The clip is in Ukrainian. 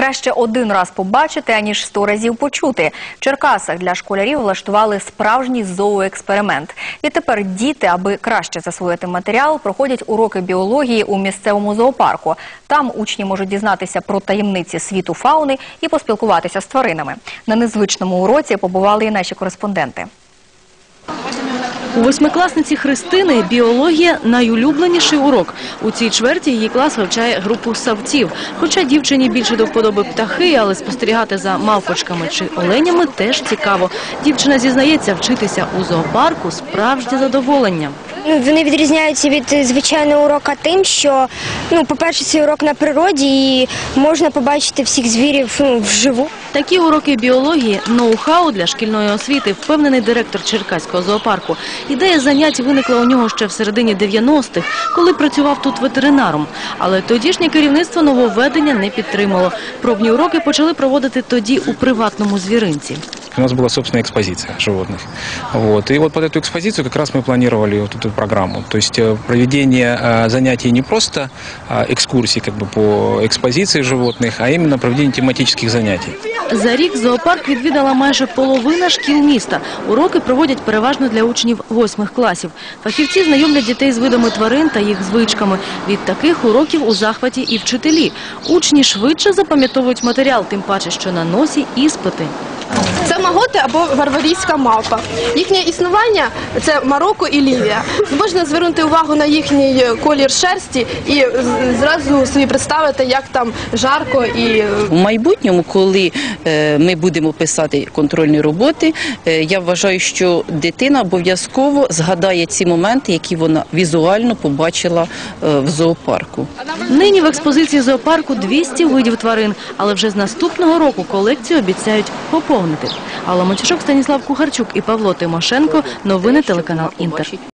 Краще один раз побачити, аніж сто разів почути. В Черкасах для школярів влаштували справжній зооексперимент. І тепер діти, аби краще засвоїти матеріал, проходять уроки біології у місцевому зоопарку. Там учні можуть дізнатися про таємниці світу фауни і поспілкуватися з тваринами. На незвичному уроці побували і наші кореспонденти. У восьмикласниці Христини біологія – найулюбленіший урок. У цій чверті її клас вивчає групу савців. Хоча дівчині більше до вподоби птахи, але спостерігати за мавпочками чи оленями теж цікаво. Дівчина зізнається, вчитися у зоопарку – справжнє задоволення. Вони відрізняються від е, звичайного урока тим, що, ну, по-перше, це урок на природі і можна побачити всіх звірів ну, вживу. Такі уроки біології – ноу-хау для шкільної освіти, впевнений директор Черкаського зоопарку. Ідея занять виникла у нього ще в середині 90-х, коли працював тут ветеринаром. Але тодішнє керівництво нововведення не підтримало. Пробні уроки почали проводити тоді у приватному звіринці У нас была собственная экспозиция животных. Вот. И вот под эту экспозицию как раз мы планировали вот эту программу. То есть э, проведение э, занятий не просто э, экскурсий как бы, по экспозиции животных, а именно проведение тематических занятий. За рік зоопарк відвідала майже половина шкіл міста. Уроки проводять переважно для учнів восьмих класів. Фахівці знайомлять дітей з видами тварин та їх звичками. Від таких уроків у захваті і вчителі. Учні швидше запам'ятовують матеріал, тим паче, що на носі іспити. Це маготи або варварійська мавпа. Їхнє існування це Марокко і Лівія. Можна звернути увагу на їхній колір шерсті і зразу собі представити, як там жарко і В майбутньому, коли е, ми будемо писати контрольні роботи, е, я вважаю, що дитина обов'язково згадає ці моменти, які вона візуально побачила е, в зоопарку. Нині в експозиції зоопарку 200 видів тварин, але вже з наступного року колекцію обіцяють поповнити. Алла Мочашок, Станіслав Кухарчук і Павло Тимошенко. Новини телеканал Інтер.